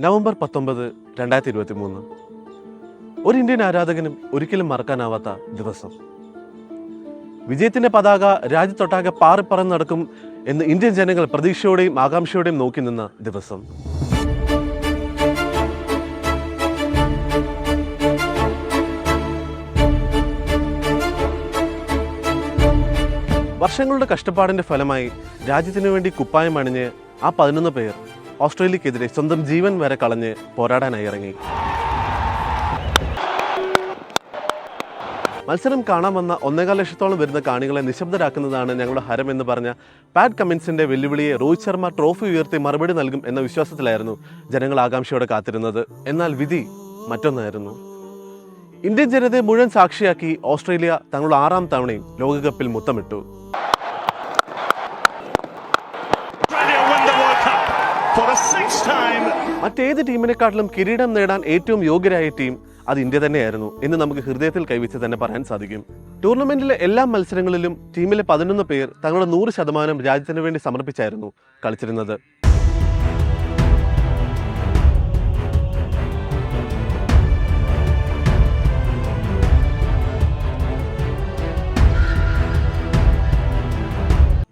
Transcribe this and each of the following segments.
November പത്തൊമ്പത് രണ്ടായിരത്തി ഇരുപത്തി മൂന്ന് ഒരു ഇന്ത്യൻ ആരാധകനും ഒരിക്കലും മറക്കാനാവാത്ത ദിവസം. വിജയത്തിന്റെ പതാക രാജ്യത്തൊട്ടാകെ പാറിപ്പറന്ന് നടക്കും എന്ന് ഇന്ത്യൻ ജനങ്ങൾ പ്രതീക്ഷയോടെയും ആകാംക്ഷയോടെയും നോക്കി നിന്ന ദിവസം. വർഷങ്ങളുടെ കഷ്ടപ്പാടിന്റെ ഫലമായി രാജ്യത്തിനു വേണ്ടി കുപ്പായം അണിഞ്ഞ് ആ പതിനൊന്ന് പേർ ഓസ്ട്രേലിയക്കെതിരെ സ്വന്തം ജീവൻ വരെ കളഞ്ഞ് പോരാടാനായി ഇറങ്ങി. മത്സരം കാണാൻ വന്ന ഒന്നേകാൽ ലക്ഷത്തോളം വരുന്ന കാണികളെ നിശബ്ദരാക്കുന്നതാണ് ഞങ്ങളുടെ ഹരം എന്ന് പറഞ്ഞ പാറ്റ് കമ്മിൻസിന്റെ വെല്ലുവിളിയെ രോഹിത് ശർമ്മ ട്രോഫി ഉയർത്തി മറുപടി നൽകും എന്ന വിശ്വാസത്തിലായിരുന്നു ജനങ്ങൾ ആകാംക്ഷയോടെ കാത്തിരുന്നത്. എന്നാൽ വിധി മറ്റൊന്നായിരുന്നു. ഇന്ത്യൻ ജനതയെ മുഴുവൻ സാക്ഷിയാക്കി ഓസ്ട്രേലിയ തങ്ങളുടെ ആറാം തവണയും ലോകകപ്പിൽ മുത്തമിട്ടു. മറ്റേത് ടീമിനെക്കാട്ടിലും കിരീടം നേടാൻ ഏറ്റവും യോഗ്യരായ ടീം അത് ഇന്ത്യ തന്നെയായിരുന്നു എന്ന് നമുക്ക് ഹൃദയത്തിൽ കൈവച്ച് തന്നെ പറയാൻ സാധിക്കും. ടൂർണമെന്റിലെ എല്ലാ മത്സരങ്ങളിലും ടീമിലെ പതിനൊന്ന് പേർ തങ്ങളുടെ നൂറ് ശതമാനം രാജ്യത്തിന് വേണ്ടി സമർപ്പിച്ചായിരുന്നു കളിച്ചിരുന്നത്.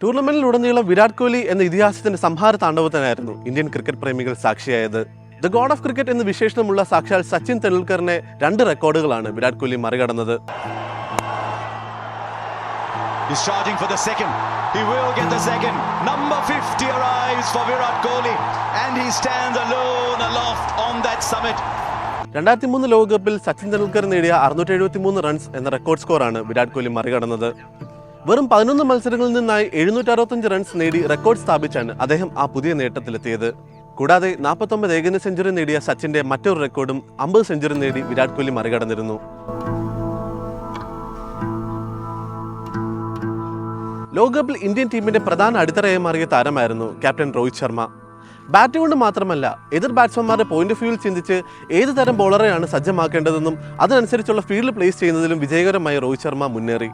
ടൂർണമെന്റിലുടനീളം വിരാട് കോഹ്ലി എന്ന ഇതിഹാസത്തിന്റെ സംഹാര താണ്ഡവത്തിനായിരുന്നു ഇന്ത്യൻ ക്രിക്കറ്റ് പ്രേമികൾ സാക്ഷിയായത് ദ ഗോഡ് ഓഫ് ക്രിക്കറ്റ് എന്ന വിശേഷണമുള്ള സാക്ഷാൽ സച്ചിൻ തെണ്ടുൽക്കറിനെ രണ്ട് റെക്കോർഡുകളാണ് Virat Kohli മറികടന്നത് He's charging for the second. He will get the second. Number 50 arrives for Virat Kohli and he stands alone aloft on that summit. രണ്ടായിരത്തി മൂന്ന് ലോകകപ്പിൽ സച്ചിൻ തെണ്ടുൽക്കർ നേടിയ അറുന്നൂറ്റി എഴുപത്തി മൂന്ന് റൺസ് എന്ന റെക്കോർഡ് സ്കോറാണ് വിരാട് കോഹ്ലി മറികടന്നത് വെറും പതിനൊന്ന് മത്സരങ്ങളിൽ നിന്നായി എഴുന്നൂറ്റി അറുപത്തഞ്ച് റൺസ് നേടി റെക്കോർഡ് സ്ഥാപിച്ചാണ് അദ്ദേഹം ആ പുതിയ നേട്ടത്തിലെത്തിയത്. കൂടാതെ നാൽപ്പത്തൊമ്പത് ഏകദിന സെഞ്ചുറി നേടിയ സച്ചിന്റെ മറ്റൊരു റെക്കോർഡും അമ്പത് സെഞ്ചുറി നേടി വിരാട് കോഹ്ലി മറികടന്നിരുന്നു. ലോകകപ്പിൽ ഇന്ത്യൻ ടീമിന്റെ പ്രധാന അടിത്തറയായി മാറിയ താരമായിരുന്നു ക്യാപ്റ്റൻ രോഹിത് ശർമ്മ. ബാറ്റ് കൊണ്ട് മാത്രമല്ല എതിർ ബാറ്റ്സ്മാൻമാരുടെ പോയിന്റ് ഓഫ് വ്യൂവിൽ ചിന്തിച്ച് ഏത് തരം ബോളറെയാണ് സജ്ജമാക്കേണ്ടതെന്നും അതിനനുസരിച്ചുള്ള ഫീൽഡ് പ്ലേസ് ചെയ്യുന്നതിലും വിജയകരമായി രോഹിത് ശർമ്മ മുന്നേറി.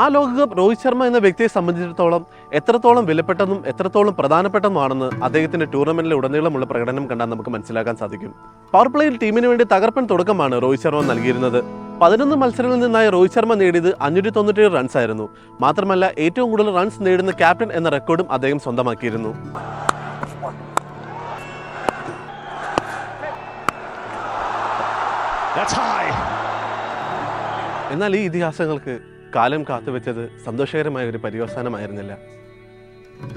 ആ ലോകകപ്പ് രോഹിത് ശർമ്മ എന്ന വ്യക്തിയെ സംബന്ധിച്ചിടത്തോളം എത്രത്തോളം വിലപ്പെട്ടതും എത്രത്തോളം പ്രധാനപ്പെട്ടതുമാണെന്ന് അദ്ദേഹത്തിന്റെ ടൂർണമെന്റിലെ ഉടനീളമുള്ള പ്രകടനം കണ്ടാൽ നമുക്ക് മനസ്സിലാക്കാൻ സാധിക്കും. പവർ പ്ലേയിൽ ടീമിന് വേണ്ടി തകർപ്പൻ തുടക്കമാണ് രോഹിത് ശർമ്മ നൽകിയിരുന്നത്. പതിനൊന്ന് മത്സരങ്ങളിൽ നിന്നായി രോഹിത് ശർമ്മ നേടിയത് അഞ്ഞൂറ്റി തൊണ്ണൂറ്റേഴ് റൺസ് ആയിരുന്നു. മാത്രമല്ല ഏറ്റവും കൂടുതൽ റൺസ് നേടുന്ന ക്യാപ്റ്റൻ എന്ന റെക്കോർഡും അദ്ദേഹം സ്വന്തമാക്കിയിരുന്നു. എന്നാൽ ഈ ഇതിഹാസങ്ങൾക്ക് കാലം കാത്തുവെച്ചത് സന്തോഷകരമായ ഒരു പര്യവസാനമായിരുന്നില്ല.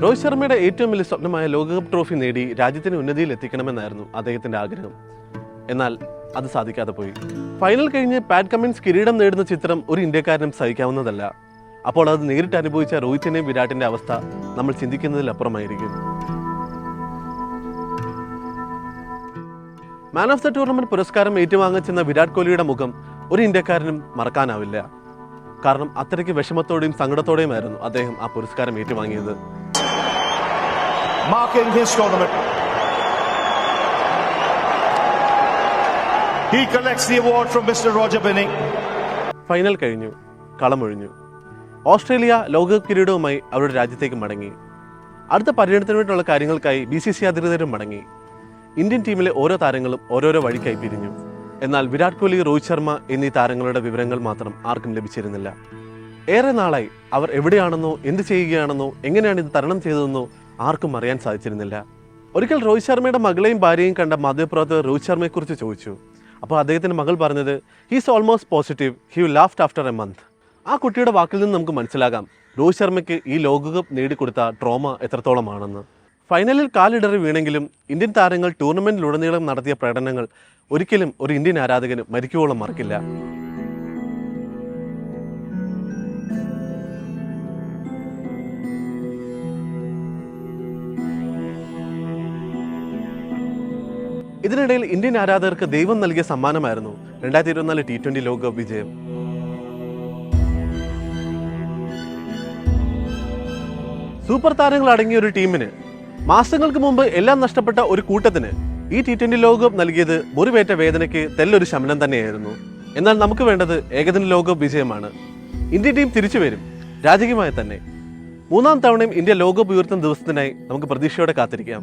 രോഹിത് ശർമ്മയുടെ ഏറ്റവും വലിയ സ്വപ്നമായ ലോകകപ്പ് ട്രോഫി നേടി രാജ്യത്തിന് ഉന്നതിയിൽ എത്തിക്കണമെന്നായിരുന്നു അദ്ദേഹത്തിന്റെ ആഗ്രഹം. എന്നാൽ അത് സാധിക്കാതെ പോയി. ഫൈനൽ കഴിഞ്ഞ് പാറ്റ് കമ്മിൻസ് കിരീടം നേടുന്ന ചിത്രം ഒരു ഇന്ത്യക്കാരനും സഹിക്കാവുന്നതല്ല. അപ്പോൾ അത് നേരിട്ട് അനുഭവിച്ച രോഹിത്തിന്റെയും വിരാട്ടിന്റെ അവസ്ഥ നമ്മൾ ചിന്തിക്കുന്നതിലപ്പുറമായിരിക്കും. മാൻ ഓഫ് ദ ടൂർണമെന്റ് പുരസ്കാരം ഏറ്റുവാങ്ങിച്ചെന്ന വിരാട് കോഹ്ലിയുടെ മുഖം ഒരു ഇന്ത്യക്കാരനും മറക്കാനാവില്ല. കാരണം അത്രയ്ക്ക് വിഷമത്തോടെയും സങ്കടത്തോടെയുമായിരുന്നു അദ്ദേഹം ആ പുരസ്കാരം ഏറ്റുവാങ്ങിയത് Marking his tournament. He collects the award from Mr. Roger Binny. Final കഴിഞ്ഞു കളമൊഴിഞ്ഞു ഓസ്ട്രേലിയ ലോകകപ്പ് കിരീടവുമായി അവരുടെ രാജ്യത്തേക്ക് മടങ്ങി അടുത്ത പര്യടനത്തിന് വേണ്ടിയുള്ള കാര്യങ്ങൾക്കായി ബി സി സി അധികൃതരും മടങ്ങി ഇന്ത്യൻ ടീമിലെ ഓരോ താരങ്ങളും ഓരോരോ വഴിക്കായി പിരിഞ്ഞു എന്നാൽ വിരാട് കോഹ്ലി രോഹിത് ശർമ്മ എന്നീ താരങ്ങളുടെ വിവരങ്ങൾ മാത്രം ആർക്കും ലഭിച്ചിരുന്നില്ല. ഏറെ നാളായി അവർ എവിടെയാണെന്നോ എന്ത് ചെയ്യുകയാണെന്നോ എങ്ങനെയാണ് ഇത് തരണം ചെയ്തതെന്നോ ആർക്കും അറിയാൻ സാധിച്ചിരുന്നില്ല. ഒരിക്കൽ രോഹിത് ശർമ്മയുടെ മകളെയും ഭാര്യയും കണ്ട മാധ്യമപ്രവർത്തകർ രോഹിത് ശർമ്മയെക്കുറിച്ച് ചോദിച്ചു. അപ്പോൾ അദ്ദേഹത്തിന്റെ മകൾ പറഞ്ഞത് he's almost positive he you laughed after a month ആ കുട്ടിയുടെ വാക്കിൽ നിന്ന് നമുക്ക് മനസ്സിലാകാം രോഹിത് ശർമ്മയ്ക്ക് ഈ ലോകകപ്പ് നേടിക്കൊടുത്ത ട്രോമ എത്രത്തോളമാണെന്ന്. ഫൈനലിൽ കാലിടറി വീണെങ്കിലും ഇന്ത്യൻ താരങ്ങൾ ടൂർണമെന്റിലുടനീളം നടത്തിയ പ്രകടനങ്ങൾ ഒരിക്കലും ഒരു ഇന്ത്യൻ ആരാധകന് മരിക്കുവോളം മറക്കില്ല. ഇതിനിടയിൽ ഇന്ത്യൻ ആരാധകർക്ക് ദൈവം നൽകിയ സമ്മാനമായിരുന്നു രണ്ടായിരത്തി ഇരുപത്തിനാല് ടി ട്വന്റി ലോകകപ്പ് വിജയം. സൂപ്പർ താരങ്ങൾ അടങ്ങിയ ഒരു ടീമിന് മാസങ്ങൾക്ക് മുമ്പ് എല്ലാം നഷ്ടപ്പെട്ട ഒരു കൂട്ടത്തിന് ഈ ടി ട്വന്റി ലോകകപ്പ് നൽകിയത് മുറിവേറ്റ വേദനയ്ക്ക് തെല്ലൊരു ശമനം തന്നെയായിരുന്നു. എന്നാൽ നമുക്ക് വേണ്ടത് ഏകദിന ലോകകപ്പ് വിജയമാണ്. ഇന്ത്യ ടീം തിരിച്ചു വരും. രാജകീയമായി തന്നെ. മൂന്നാം തവണയും ഇന്ത്യ ലോകകപ്പ് ഉയർത്തുന്ന ദിവസത്തിനായി നമുക്ക് പ്രതീക്ഷയോടെ കാത്തിരിക്കാം.